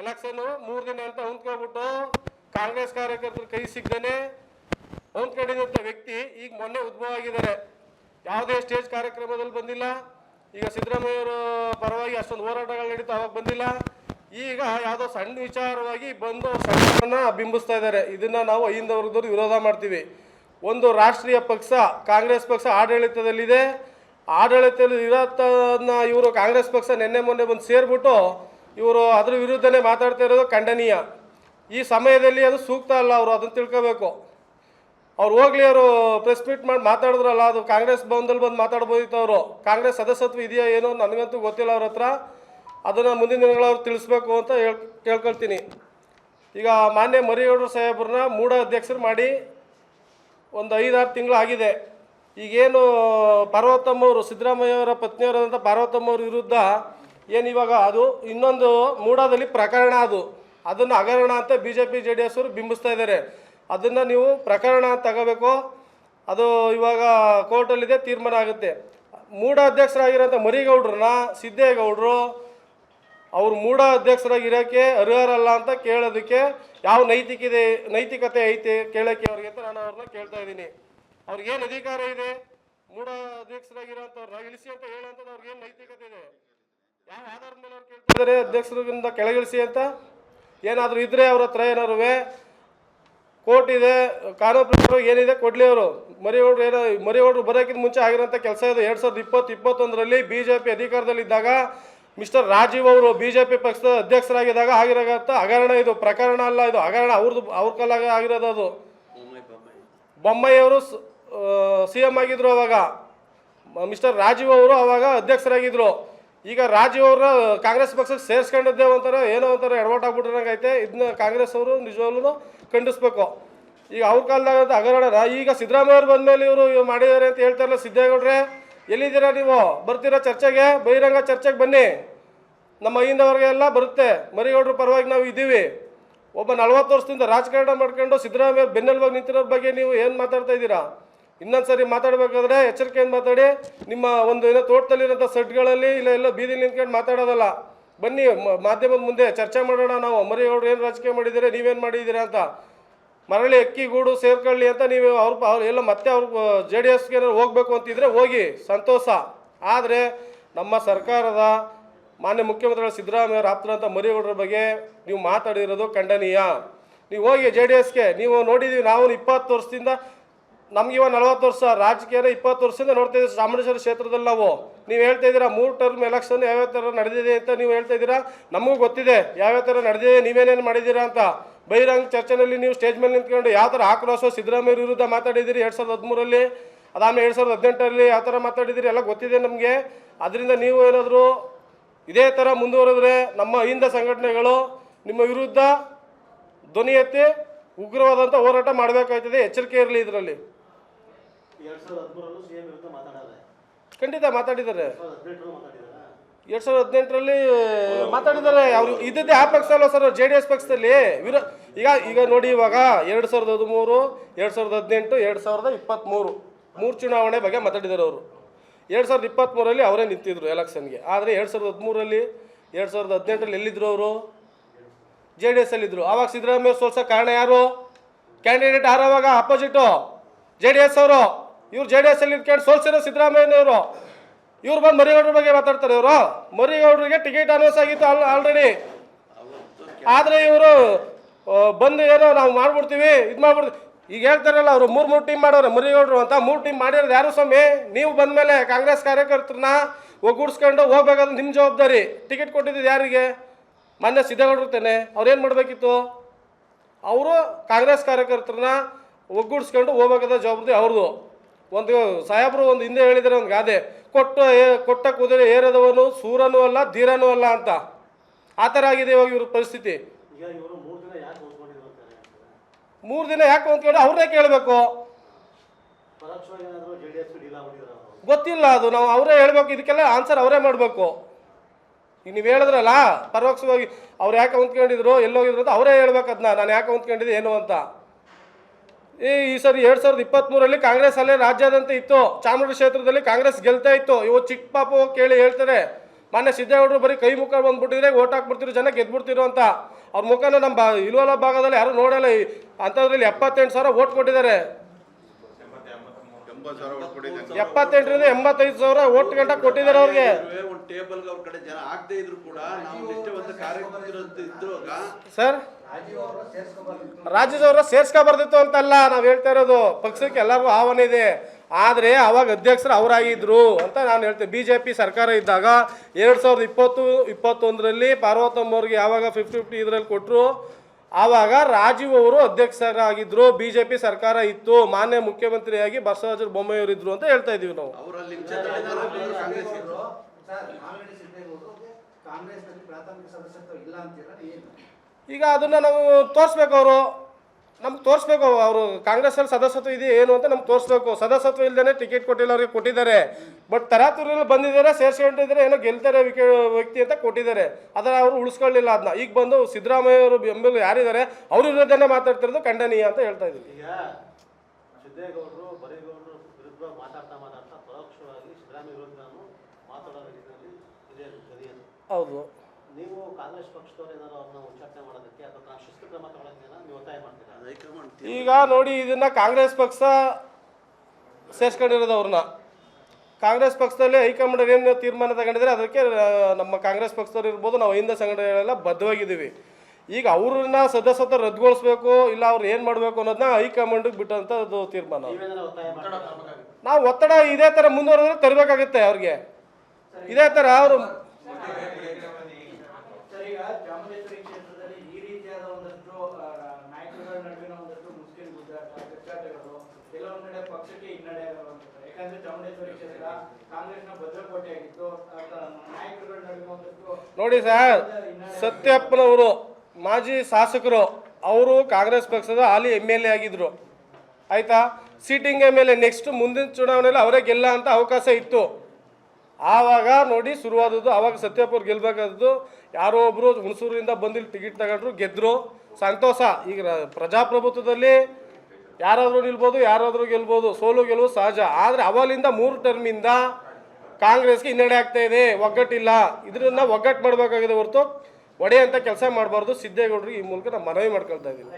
Election ಮೂರು ದಿನ ಅಂತ ಹೊಂದ್ಕೊಬಿಟ್ಟು ಕಾಂಗ್ರೆಸ್ ಕಾರ್ಯಕರ್ತರು ಕೈ ಸಿಗ್ದೇನೆ ಹೊಂದ್ಕೊಂಡಿದ್ದಂಥ ವ್ಯಕ್ತಿ ಈಗ ಮೊನ್ನೆ ಉದ್ಭವ ಆಗಿದ್ದಾರೆ. ಯಾವುದೇ ಸ್ಟೇಜ್ ಕಾರ್ಯಕ್ರಮದಲ್ಲಿ ಬಂದಿಲ್ಲ. ಈಗ ಸಿದ್ದರಾಮಯ್ಯವರು ಪರವಾಗಿ ಅಷ್ಟೊಂದು ಹೋರಾಟಗಳು ನಡೀತಾ ಅವಾಗ ಬಂದಿಲ್ಲ. ಈಗ ಯಾವುದೋ ಸಣ್ಣ ವಿಚಾರವಾಗಿ ಬಂದು ಸಣ್ಣ ಬಿಂಬಿಸ್ತಾ ಇದ್ದಾರೆ. ಇದನ್ನ ನಾವು ಅಹಿಂದ ವಿರೋಧ ಮಾಡ್ತೀವಿ. ಒಂದು ರಾಷ್ಟ್ರೀಯ ಪಕ್ಷ, ಕಾಂಗ್ರೆಸ್ ಪಕ್ಷ ಆಡಳಿತದಲ್ಲಿದೆ. ಆಡಳಿತದಲ್ಲಿ ಇರತ್ತ ಇವರು ಕಾಂಗ್ರೆಸ್ ಪಕ್ಷ ನಿನ್ನೆ ಮೊನ್ನೆ ಬಂದು ಸೇರಿಬಿಟ್ಟು ಇವರು ಅದ್ರ ವಿರುದ್ಧನೇ ಮಾತಾಡ್ತಾ ಇರೋದು ಖಂಡನೀಯ. ಈ ಸಮಯದಲ್ಲಿ ಅದು ಸೂಕ್ತ ಅಲ್ಲ ಅವರು ಅದನ್ನು ತಿಳ್ಕೋಬೇಕು. ಅವ್ರು ಹೋಗ್ಲಿ ಅವರು ಪ್ರೆಸ್ ಮೀಟ್ ಮಾಡಿ ಮಾತಾಡಿದ್ರಲ್ಲ, ಅದು ಕಾಂಗ್ರೆಸ್ ಭವನದಲ್ಲಿ ಬಂದು ಮಾತಾಡ್ಬೋದಿತ್ತು ಅವರು. ಕಾಂಗ್ರೆಸ್ ಸದಸ್ಯತ್ವ ಇದೆಯಾ ಏನೋ ನನಗಂತೂ ಗೊತ್ತಿಲ್ಲ ಅವ್ರ ಹತ್ರ. ಅದನ್ನು ಮುಂದಿನ ದಿನಗಳವ್ರು ತಿಳಿಸ್ಬೇಕು ಅಂತ ಹೇಳ್, ಕೇಳ್ಕೊಳ್ತೀನಿ. ಈಗ ಮಾನ್ಯ ಮರಿಗೌಡರು ಸಾಹೇಬ್ರನ್ನ ಮೂಢ ಅಧ್ಯಕ್ಷರು ಮಾಡಿ ಒಂದು ಐದಾರು ತಿಂಗಳು ಆಗಿದೆ. ಈಗೇನು ಪಾರ್ವತಮ್ಮವರು ಸಿದ್ದರಾಮಯ್ಯವರ ಪತ್ನಿಯವರಾದಂಥ ಪಾರ್ವತಮ್ಮವ್ರ ವಿರುದ್ಧ ಏನು ಇವಾಗ ಅದು ಇನ್ನೊಂದು ಮೂಡಾದಲ್ಲಿ ಪ್ರಕರಣ ಅದು. ಅದನ್ನು ಹಗರಣ ಅಂತ B J P J D S ಅವರು ಬಿಂಬಿಸ್ತಾ ಇದ್ದಾರೆ ಅದನ್ನು ನೀವು ಪ್ರಕರಣ ತಗೋಬೇಕು. ಅದು ಇವಾಗ ಕೋರ್ಟಲ್ಲಿದೆ ತೀರ್ಮಾನ ಆಗುತ್ತೆ. ಮೂಡ ಅಧ್ಯಕ್ಷರಾಗಿರೋಂಥ ಮರಿಗೌಡ್ರನ್ನ ಸಿದ್ದೇಗೌಡರು ಅವ್ರು ಮೂಡ ಅಧ್ಯಕ್ಷರಾಗಿರೋಕ್ಕೆ ಅರ್ಹರಲ್ಲ ಅಂತ ಕೇಳೋದಕ್ಕೆ ಯಾವ ನೈತಿಕತೆ ನೈತಿಕತೆ ಐತೆ ಕೇಳೋಕ್ಕೆ ಅವ್ರಿಗೆ ಅಂತ ನಾನು ಅವ್ರನ್ನ ಕೇಳ್ತಾ ಇದ್ದೀನಿ. ಅವ್ರಿಗೇನು ಅಧಿಕಾರ ಇದೆ? ಮೂಡ ಅಧ್ಯಕ್ಷರಾಗಿರೋಂಥವ್ರನ್ನ ಇಳಿಸಿ ಅಂತ ಹೇಳೋಂಥದ್ದು ಅವ್ರಿಗೇನು ನೈತಿಕತೆ ಇದೆ? ಅಧ್ಯಕ್ಷರಿಂದ ಕೆಳಗಿಳಿಸಿ ಅಂತ ಏನಾದರೂ ಇದ್ರೆ ಅವ್ರ ಹತ್ರ ಏನಾರು ಕೋರ್ಟ್ ಇದೆ, ಕಾನೂನು ಏನಿದೆ ಕೊಡಲಿ ಅವರು. ಮರಿಯವರು ಏನೋ ಮರಿಯವರು ಬರೋಕ್ಕಿಂತ ಮುಂಚೆ ಆಗಿರೋಂಥ ಕೆಲಸ ಇದೆ. ಎರಡು ಸಾವಿರದ ಇಪ್ಪತ್ತು, ಇಪ್ಪತ್ತೊಂದರಲ್ಲಿ ಬಿ ಜೆ ಪಿ ಅಧಿಕಾರದಲ್ಲಿದ್ದಾಗ ಮಿಸ್ಟರ್ ರಾಜೀವ್ ಅವರು ಬಿ ಜೆ ಪಿ ಪಕ್ಷದ ಅಧ್ಯಕ್ಷರಾಗಿದ್ದಾಗ ಆಗಿರೋಂಥ ಹಗರಣ ಇದು. ಪ್ರಕರಣ ಅಲ್ಲ ಇದು. ಹಗರಣ ಅವ್ರದ್ದು ಅವ್ರ ಕಾಲಾಗ ಆಗಿರೋದು ಅದು. ಬೊಮ್ಮಾಯಿಯವರು ಸಿ ಎಂ ಆಗಿದ್ರು ಅವಾಗ. ಮಿಸ್ಟರ್ ರಾಜೀವ್ ಅವರು ಅವಾಗ ಅಧ್ಯಕ್ಷರಾಗಿದ್ರು. ಈಗ ರಾಜೀವ್ ಅವ್ರ ಕಾಂಗ್ರೆಸ್ ಪಕ್ಷಕ್ಕೆ ಸೇರಿಸ್ಕೊಂಡಿದ್ದೆ ಒಂಥರ ಏನೋ ಒಂಥರ ಎಡವಟ್ ಆಗ್ಬಿಟ್ಟಿರಂಗೆ ಐತೆ ಇದನ್ನ ಕಾಂಗ್ರೆಸ್ ಅವರು ನಿಜವಾಗ್ಲೂ ಖಂಡಿಸ್ಬೇಕು. ಈಗ ಅವ್ರ ಕಾಲದಾಗ ಹಗರಣ, ಈಗ ಸಿದ್ದರಾಮಯ್ಯ ಅವ್ರು ಬಂದಮೇಲೆ ಇವರು ಮಾಡಿದ್ದಾರೆ ಅಂತ ಹೇಳ್ತಾರಲ್ಲ ಸಿದ್ದೇಗೌಡ್ರೆ, ಎಲ್ಲಿದ್ದೀರಾ ನೀವು? ಬರ್ತೀರಾ ಚರ್ಚೆಗೆ? ಬಹಿರಂಗ ಚರ್ಚೆಗೆ ಬನ್ನಿ. ನಮ್ಮ ಅಹಿಂದವರೆಗೆ ಎಲ್ಲ ಬರುತ್ತೆ. ಮರಿಗೌಡ್ರ ಪರವಾಗಿ ನಾವು ಇದ್ದೀವಿ. ಒಬ್ಬ ನಲ್ವತ್ತು ವರ್ಷದಿಂದ ರಾಜಕಾರಣ ಮಾಡ್ಕೊಂಡು ಸಿದ್ದರಾಮಯ್ಯ ಬೆನ್ನೆಲುಬಾಗಿ ನಿಂತಿರೋ ಬಗ್ಗೆ ನೀವು ಏನು ಮಾತಾಡ್ತಾ ಇದ್ದೀರಾ? ಇನ್ನೊಂದು ಮಾತಾಡ್ಬೇಕಾದ್ರೆ ಎಚ್ಚರಿಕೆಯಿಂದ ಮಾತಾಡಿ. ನಿಮ್ಮ ಒಂದು ಏನೋ ತೋಟದಲ್ಲಿರೋಂಥ ಸೆಟ್ಗಳಲ್ಲಿ ಇಲ್ಲ ಎಲ್ಲ ಬೀದಿಲಿ ನಿಂತ್ಕೊಂಡು ಮಾತಾಡೋದಲ್ಲ. ಬನ್ನಿ ಮಾಧ್ಯಮದ ಮುಂದೆ ಚರ್ಚೆ ಮಾಡೋಣ ನಾವು. ಮರಿಗೌಡ್ರು ಏನು ರಾಜಕೀಯ ಮಾಡಿದ್ದೀರಿ, ನೀವೇನು ಮಾಡಿದ್ದೀರಾ ಅಂತ. ಮರಳಿ ಅಕ್ಕಿ, ಗೂಡು ಸೇರ್ಕೊಳ್ಳಿ ಅಂತ ನೀವು ಅವ್ರ ಅವ್ರು ಎಲ್ಲ ಮತ್ತೆ ಅವ್ರ ಜೆ ಡಿ ಎಸ್ಗೆ ಹೋಗ್ಬೇಕು ಅಂತಿದ್ರೆ ಹೋಗಿ. ಸಂತೋಷ. ಆದರೆ ನಮ್ಮ ಸರ್ಕಾರದ ಮಾನ್ಯ ಮುಖ್ಯಮಂತ್ರಿಗಳು ಸಿದ್ದರಾಮಯ್ಯ ಆಪ್ತರಂಥ ಮರಿಗೌಡರ ಬಗ್ಗೆ ನೀವು ಮಾತಾಡಿರೋದು ಖಂಡನೀಯ. ನೀವು ಹೋಗಿ ಜೆ ಡಿ ಎಸ್ಗೆ ನೀವು ನೋಡಿದ್ದೀವಿ ನಾವು ಇಪ್ಪತ್ತು ವರ್ಷದಿಂದ ನಮ್ಗೆ ಇವಾಗ ನಲವತ್ತು ವರ್ಷ, ರಾಜಕೀಯನ ಇಪ್ಪತ್ತು ವರ್ಷದಿಂದ ನೋಡ್ತಾ ಇದ್ದೀವಿ ಚಾಮರಾಜೇಶ್ವರ ಕ್ಷೇತ್ರದಲ್ಲಿ ನಾವು. ನೀವು ಹೇಳ್ತಾ ಇದ್ದೀರಾ ಮೂರು ಟರ್ಮ್ ಎಲೆಕ್ಷನ್ ಯಾವ್ಯಾವ ಥರ ನಡೆದಿದೆ ಅಂತ ನೀವು ಹೇಳ್ತಾ ಇದ್ದೀರಾ? ನಮಗೂ ಗೊತ್ತಿದೆ ಯಾವ್ಯಾವ ಥರ ನಡೆದಿದೆ, ನೀವೇನೇನು ಮಾಡಿದ್ದೀರಾ ಅಂತ. ಬಹಿರಂಗ ಚರ್ಚೆನಲ್ಲಿ ನೀವು ಸ್ಟೇಜ್ ಮೇಲೆ ನಿಂತ್ಕೊಂಡು ಯಾವ ಥರ ಆಕ್ರೋಶ ಸಿದ್ದರಾಮಯ್ಯ ವಿರುದ್ಧ ಮಾತಾಡಿದ್ದೀರಿ ಎರಡು ಸಾವಿರದ ಹದಿಮೂರಲ್ಲಿ? ಅದಾದ್ಮೇಲೆ ಎರಡು ಸಾವಿರದ ಹದಿನೆಂಟರಲ್ಲಿ ಯಾವ ಥರ ಮಾತಾಡಿದ್ದೀರಿ? ಎಲ್ಲ ಗೊತ್ತಿದೆ ನಮಗೆ. ಅದರಿಂದ ನೀವು ಏನಾದರೂ ಇದೇ ಥರ ಮುಂದುವರೆದ್ರೆ ನಮ್ಮ ಅಹಿಂದ ಸಂಘಟನೆಗಳು ನಿಮ್ಮ ವಿರುದ್ಧ ಧ್ವನಿ ಎತ್ತಿ ಉಗ್ರವಾದಂಥ ಹೋರಾಟ ಮಾಡಬೇಕಾಯ್ತದೆ. ಎಚ್ಚರಿಕೆ ಇರಲಿ ಇದರಲ್ಲಿ. ಎರಡ್ ಸಾವಿರದ ಹದಿಮೂರಲ್ಲೂ ಸಿಎಂ ವಿರುದ್ಧ ಮಾತಾಡಲ್ಲ ಖಂಡಿತ ಮಾತಾಡಿದ್ದಾರೆ. ಎರಡ್ ಸಾವಿರದ ಹದಿನೆಂಟರಲ್ಲೂ ಮಾತಾಡಿದಾರ ಎರಡು ಸಾವಿರದ ಹದಿನೆಂಟರಲ್ಲಿ ಮಾತಾಡಿದ್ದಾರೆ. ಅವರು ಇದ್ದದ್ದೇ ಆ ಪಕ್ಷ ಅಲ್ವ ಸರ್? ಜೆ ಡಿ ಎಸ್ ಪಕ್ಷದಲ್ಲಿ? ವಿರೋ ಈಗ ಈಗ ನೋಡಿ ಇವಾಗ ಎರಡು ಸಾವಿರದ ಹದಿಮೂರು ಎರಡು ಸಾವಿರದ ಹದಿನೆಂಟು ಎರಡು ಸಾವಿರದ ಇಪ್ಪತ್ತ್ಮೂರು. ಮೂರು ಚುನಾವಣೆ ಬಗ್ಗೆ ಮಾತಾಡಿದ್ದಾರೆ ಅವರು. ಎರಡು ಸಾವಿರದ ಇಪ್ಪತ್ತ್ಮೂರಲ್ಲಿ ಅವರೇ ನಿಂತಿದ್ರು ಎಲೆಕ್ಷನ್ಗೆ. ಆದರೆ ಎರಡು ಸಾವಿರದ ಹದಿಮೂರಲ್ಲಿ ಎರಡು ಸಾವಿರದ ಹದಿನೆಂಟರಲ್ಲಿ ಎಲ್ಲಿದ್ದರು ಅವರು? ಜೆ ಡಿ ಎಸ್ ಅಲ್ಲಿದ್ದರು ಆವಾಗ ಸಿದ್ದರಾಮಯ್ಯ ಸೋಲ್ಸೋ ಕಾರಣ ಯಾರು? ಕ್ಯಾಂಡಿಡೇಟ್ ಯಾರು ಅವಾಗ ಅಪೋಸಿಟು ಜೆ ಡಿ ಎಸ್ ಅವರು. ಇವ್ರು ಜೆ ಡಿ ಎಸ್ ಅಲ್ಲಿ ಇಟ್ಕೊಂಡು ಸೋಲ್ಸಿರೋ ಸಿದ್ದರಾಮಯ್ಯನವರು. ಇವ್ರು ಬಂದು ಮರಿಗೌಡ್ರ ಬಗ್ಗೆ ಮಾತಾಡ್ತಾರೆ ಇವರು. ಮರಿಗೌಡರಿಗೆ ಟಿಕೆಟ್ ಅನೌನ್ಸ್ ಆಗಿತ್ತು ಅಲ್ ಆಲ್ರೆಡಿ ಆದರೆ ಇವರು ಬಂದು ಏನೋ ನಾವು ಮಾಡ್ಬಿಡ್ತೀವಿ, ಇದು ಮಾಡ್ಬಿಡ್ತೀವಿ. ಈಗ ಹೇಳ್ತಾರಲ್ಲ ಅವರು, ಮೂರು ಮೂರು ಟೀಮ್ ಮಾಡೋರು, ಮರಿಗೌಡರು ಅಂತ. ಮೂರು ಟೀಮ್ ಮಾಡಿರೋದು ಯಾರು ಸ್ವಾಮಿ? ನೀವು ಬಂದಮೇಲೆ ಕಾಂಗ್ರೆಸ್ ಕಾರ್ಯಕರ್ತರನ್ನ ಒಗ್ಗೂಡಿಸ್ಕೊಂಡು ಹೋಗ್ಬೇಕಾದ್ರೆ ನಿಮ್ಮ ಜವಾಬ್ದಾರಿ. ಟಿಕೆಟ್ ಕೊಟ್ಟಿದ್ದು ಯಾರಿಗೆ? ಮೊನ್ನೆ ಸಿದ್ದೇಗೌಡರು ತಾನೆ. ಅವ್ರೇನು ಮಾಡಬೇಕಿತ್ತು? ಅವರು ಕಾಂಗ್ರೆಸ್ ಕಾರ್ಯಕರ್ತರನ್ನ ಒಗ್ಗೂಡಿಸ್ಕೊಂಡು ಹೋಗ್ಬೇಕಾದ ಜವಾಬ್ದಾರಿ ಅವ್ರದ್ದು ಒಂದು ಸಾಹೇಬರು ಒಂದು ಹಿಂದೆ ಹೇಳಿದರೆ ಒಂದು ಗಾದೆ ಕೊಟ್ಟ ಕೊಟ್ಟ ಕುದುರೆ ಏರದವನು ಸೂರನೂ ಅಲ್ಲ ಧೀರನೂ ಅಲ್ಲ ಅಂತ. ಆ ಥರ ಆಗಿದೆ ಇವಾಗ ಇವ್ರ ಪರಿಸ್ಥಿತಿ. ಮೂರು ದಿನ ಯಾಕೆ ಹೊಂದ್ಕೊಂಡು ಅವ್ರನ್ನೇ ಕೇಳಬೇಕು. ಗೊತ್ತಿಲ್ಲ ಅದು ನಾವು ಅವರೇ ಹೇಳ್ಬೇಕು ಇದಕ್ಕೆಲ್ಲ ಆನ್ಸರ್ ಅವರೇ ಮಾಡಬೇಕು. ಈಗ ನೀವು ಹೇಳಿದ್ರಲ್ಲ ಪರೋಕ್ಷವಾಗಿ ಅವ್ರು ಯಾಕೆ ಹೊಂದ್ಕೊಂಡಿದ್ರು ಎಲ್ಲೋಗಿದ್ರು ಅಂತ ಅವರೇ ಹೇಳ್ಬೇಕು ಅದನ್ನ ನಾನು ಯಾಕೆ ಹೊಂದ್ಕೊಂಡಿದ್ದೆ ಏನು ಅಂತ. ಈ ಈ ಸರಿ ಎರಡು ಸಾವಿರದ ಇಪ್ಪತ್ತ್ಮೂರಲ್ಲಿ ಕಾಂಗ್ರೆಸ್ ಅಲ್ಲೇ ರಾಜ್ಯಾದ್ಯಂತ ಇತ್ತು. ಚಾಮುಂಡಿ ಕ್ಷೇತ್ರದಲ್ಲಿ ಕಾಂಗ್ರೆಸ್ ಗೆಲ್ತಾ ಇತ್ತು. ಇವತ್ತು ಚಿಕ್ಕ ಪಾಪು ಕೇಳಿ ಹೇಳ್ತಾರೆ. ಮೊನ್ನೆ ಸಿದ್ದೇಗೌಡರು ಬರೀ ಕೈ ಮುಖ ಬಂದ್ಬಿಟ್ಟಿದ್ರೆ ಓಟ್ ಹಾಕ್ಬಿಡ್ತಿರೋ ಜನ ಗೆದ್ಬಿಡ್ತಿರೋ ಅಂತ. ಅವ್ರ ಮುಖನ ನಮ್ಮ ಇಲ್ವಲ ಭಾಗದಲ್ಲಿ ಯಾರು ನೋಡಲ್ಲ. ಅಂಥದ್ರಲ್ಲಿ ಎಪ್ಪತ್ತೆಂಟು ಸಾವಿರ ಓಟ್ ಕೊಟ್ಟಿದ್ದಾರೆ ಎಂಬತ್ತು ಸಾವಿರ ಓಟ್ ಕೊಟ್ಟಿದ್ದಾನೆ ಎಪ್ಪತ್ತೆಂಟರಿಂದ ಎಂಬತ್ತೈದು ಸಾವಿರ ಓಟ್ ಗಂಟ ಕೊಟ್ಟಿದ್ದಾರೆ ಅವ್ರಿಗೆ. ಒಂದು ಟೇಬಲ್ ಅವ್ರ ಕಡೆ ಜನ ಆಗದೆ ಇದ್ರು ಕೂಡ ನಾವು ನಿಷ್ಠೆವಂತ ಕಾರ್ಯಕರ್ತರು ಇದ್ರುವಾಗ ಸರ್ ರಾಜೀವ್ ಅವರು ಸೇರ್ಸ್ಕೊಬಾರ್ದು ರಾಜ್ಯದವ್ರ ಸೇರ್ಸ್ಕೊಬಾರ್ದಿತ್ತು ಅಂತಲ್ಲ ನಾವು ಹೇಳ್ತಾ ಇರೋದು. ಪಕ್ಷಕ್ಕೆ ಎಲ್ಲರಿಗೂ ಆಹ್ವಾನ ಇದೆ. ಆದರೆ ಅವಾಗ ಅಧ್ಯಕ್ಷರು ಅವರಾಗಿದ್ರು ಅಂತ ನಾನು ಹೇಳ್ತೇನೆ ಬಿ ಜೆ ಪಿ ಸರ್ಕಾರ ಇದ್ದಾಗ ಎರಡು ಸಾವಿರದ ಇಪ್ಪತ್ತು ಇಪ್ಪತ್ತೊಂದರಲ್ಲಿ ಪಾರ್ವತಮ್ಮವ್ರಿಗೆ ಯಾವಾಗ ಫಿಫ್ಟಿ ಫಿಫ್ಟಿ ಇದರಲ್ಲಿ ಕೊಟ್ಟರು ಆವಾಗ ರಾಜೀವ್ ಅವರು ಅಧ್ಯಕ್ಷರಾಗಿದ್ರು ಬಿ ಜೆ ಪಿ ಸರ್ಕಾರ ಇತ್ತು ಮಾನ್ಯ ಮುಖ್ಯಮಂತ್ರಿಯಾಗಿ ಬಸವರಾಜ ಬೊಮ್ಮಾಯಿಯವರು ಇದ್ರು ಅಂತ ಹೇಳ್ತಾ ಇದೀವಿ ನಾವು. ಅವರಲ್ಲಿ ಕಾಂಗ್ರೆಸ್ಗೆ ಸರ್ ಮಾಗಡಿ ಸಿದ್ದೇಗೌಡರು ಕಾಂಗ್ರೆಸ್ನಲ್ಲಿ ಪ್ರಾಥಮಿಕ ಸದಸ್ಯತ್ವ ಇಲ್ಲ ಅಂತೀರಾ? ಏನು? ಈಗ ಅದನ್ನ ನಾವು ತೋರಿಸ್ಬೇಕು ಅವರು. ನಮ್ಗೆ ತೋರಿಸ್ಬೇಕು ಅವರು ಕಾಂಗ್ರೆಸ್ಸಲ್ಲಿ ಸದಸ್ಯತ್ವ ಇದೆ ಏನು ಅಂತ ನಮ್ಗೆ ತೋರಿಸ್ಬೇಕು. ಸದಸ್ಯತ್ವ ಇಲ್ಲದೇ ಟಿಕೆಟ್ ಕೊಟ್ಟಿಲ್ಲ ಅವ್ರಿಗೆ ಕೊಟ್ಟಿದ್ದಾರೆ. ಬಟ್ ತರಾತುರಿಯಲ್ಲಿ ಬಂದಿದ್ದಾರೆ ಸೇರ್ಸ್ಕೊಂಡಿದ್ದಾರೆ ಏನೋ ಗೆಲ್ತಾರೆ ವಿಕೆ ವ್ಯಕ್ತಿ ಅಂತ ಕೊಟ್ಟಿದ್ದಾರೆ. ಅದರ ಅವರು ಉಳಿಸ್ಕೊಳ್ಳಿಲ್ಲ ಅದನ್ನ ಈಗ ಬಂದು ಸಿದ್ದರಾಮಯ್ಯ ಅವರು ಬೆಂಬಲ ಯಾರಿದ್ದಾರೆ ಅವ್ರ ವಿರುದ್ಧನೇ ಮಾತಾಡ್ತಿರೋದು ಖಂಡನೀಯ ಅಂತ ಹೇಳ್ತಾ ಇದ್ದೀವಿ ಈಗ ಸಿದ್ದೇಗೌಡರು ಬರೇಗೌಡರು ವಿರುದ್ಧ ಮಾತಾಡ್ತಾ ಮಾತಾಡ್ತಾ ಪರೋಕ್ಷವಾಗಿ ಸಿದ್ದರಾಮಯ್ಯ ವಿರುದ್ಧನೂ ಮಾತಾಡೋ ರೀತಿಯಲ್ಲಿ ಇದೆ ಹೌದು. ನೀವು ಕಾಂಗ್ರೆಸ್ ಪಕ್ಷದವರು ಏನಾದ್ರು ಅವ್ರನ್ನ ಉಚ್ಚಾಟನೆ ಮಾಡೋದಕ್ಕೆ ಅಥವಾ ಶಿಸ್ತು ಕ್ರಮ ತಗೊಳ್ಳೋದಕ್ಕೆ ನೀವು ಒತ್ತಾಯ ಮಾಡ್ತೀರಾ? ಹೈಕಮಾಂಡ್ ಈಗ ನೋಡಿ ಇದನ್ನ ಕಾಂಗ್ರೆಸ್ ಪಕ್ಷ ಸೇರ್ಸ್ಕೊಂಡಿರೋದು ಅವ್ರನ್ನ. ಕಾಂಗ್ರೆಸ್ ಪಕ್ಷದಲ್ಲಿ ಹೈಕಮಾಂಡ್ ಏನು ತೀರ್ಮಾನ ತಗೊಂಡಿದ್ರೆ ಅದಕ್ಕೆ ನಮ್ಮ ಕಾಂಗ್ರೆಸ್ ಪಕ್ಷದವ್ರು ಇರ್ಬೋದು ನಾವು ಹಿಂದೆ ಸಂಘಟನೆಗಳೆಲ್ಲ ಬದ್ಧವಾಗಿದ್ದೀವಿ. ಈಗ ಅವ್ರನ್ನ ಸದಸ್ಯತ್ವ ರದ್ದುಗೊಳಿಸ್ಬೇಕು ಇಲ್ಲ ಅವ್ರು ಏನು ಮಾಡಬೇಕು ಅನ್ನೋದನ್ನ ಹೈಕಮಾಂಡಿಗೆ ಬಿಟ್ಟಂಥದ್ದು ತೀರ್ಮಾನ. ನಾವು ಒತ್ತಡ ಇದೇ ಥರ ಮುಂದುವರೆದ್ರೆ ತರಬೇಕಾಗುತ್ತೆ ಅವ್ರಿಗೆ. ಇದೇ ಥರ ಅವರು ಸರ್ ಈಗ ಚಾಮುಂಡೇಶ್ವರಿ ಕ್ಷೇತ್ರದಲ್ಲಿ ಈ ರೀತಿಯಾದ ಒಂದಷ್ಟು ಆ, ನಾಯಕರುಗಳ ನಡುವಿನ ಒಂದಷ್ಟು ಮುಸ್ಲಿಂ ಗುದ್ದಾಟ ಕಚ್ಚಾಟಗಳು ಕೆಲವೊಂದು ಕಡೆ ಪಕ್ಷಕ್ಕೆ ಹಿನ್ನಡೆ ಯಾಕಂದ್ರೆ ಚಾಮುಂಡೇಶ್ವರಿ ಕ್ಷೇತ್ರ ಕಾಂಗ್ರೆಸ್ನ ಭದ್ರಕೋಟೆ ಆಗಿತ್ತು. ನಾಯಕರುಗಳ ನಡುವೆ ನೋಡಿ ಸರ್ ಸತ್ಯಪ್ಪನವರು ಮಾಜಿ ಶಾಸಕರು, ಅವರು ಕಾಂಗ್ರೆಸ್ ಪಕ್ಷದ ಹಾಲಿ ಎಂ ಎಲ್ ಎ ಆಗಿದ್ರು. ಆಯ್ತಾ? Sitting M L A next ಮುಂದಿನ ಚುನಾವಣೆಯಲ್ಲಿ ಅವರೇ ಗೆಲ್ಲ ಅಂತ ಅವಕಾಶ ಇತ್ತು. ಆವಾಗ ನೋಡಿ ಶುರುವಾದದ್ದು, ಆವಾಗ ಸತ್ಯಪ್ಪ ಅವ್ರು ಗೆಲ್ಬೇಕಾದದ್ದು, ಯಾರೋ ಒಬ್ಬರು ಹುಣಸೂರಿಂದ ಬಂದಿಲ್ಲಿ ಟಿಕೆಟ್ ತಗೊಂಡ್ರು ಗೆದ್ದರು ಸಂತೋಷ. ಈಗ ಪ್ರಜಾಪ್ರಭುತ್ವದಲ್ಲಿ ಯಾರಾದರೂ ನಿಲ್ಬೋದು, ಯಾರಾದರೂ ಗೆಲ್ಬೋದು, ಸೋಲು ಗೆಲುವು ಸಹಜ. ಆದರೆ ಅವಲಿಂದ ಮೂರು ಟರ್ಮಿಂದ ಕಾಂಗ್ರೆಸ್ಗೆ ಹಿನ್ನಡೆ ಆಗ್ತಾ ಇದೆ, ಒಗ್ಗಟ್ಟಿಲ್ಲ. ಇದನ್ನ ಒಗ್ಗಟ್ಟು ಮಾಡಬೇಕಾಗಿದೆ ಹೊರತು ಒಡೆಯಂಥ ಕೆಲಸ ಮಾಡಬಾರ್ದು. ಸಿದ್ದೇಗೌಡರಿಗೆ ಈ ಮೂಲಕ ನಾನು ಮನವಿ ಮಾಡ್ಕೊಳ್ತಾ ಇದ್ದೀನಿ.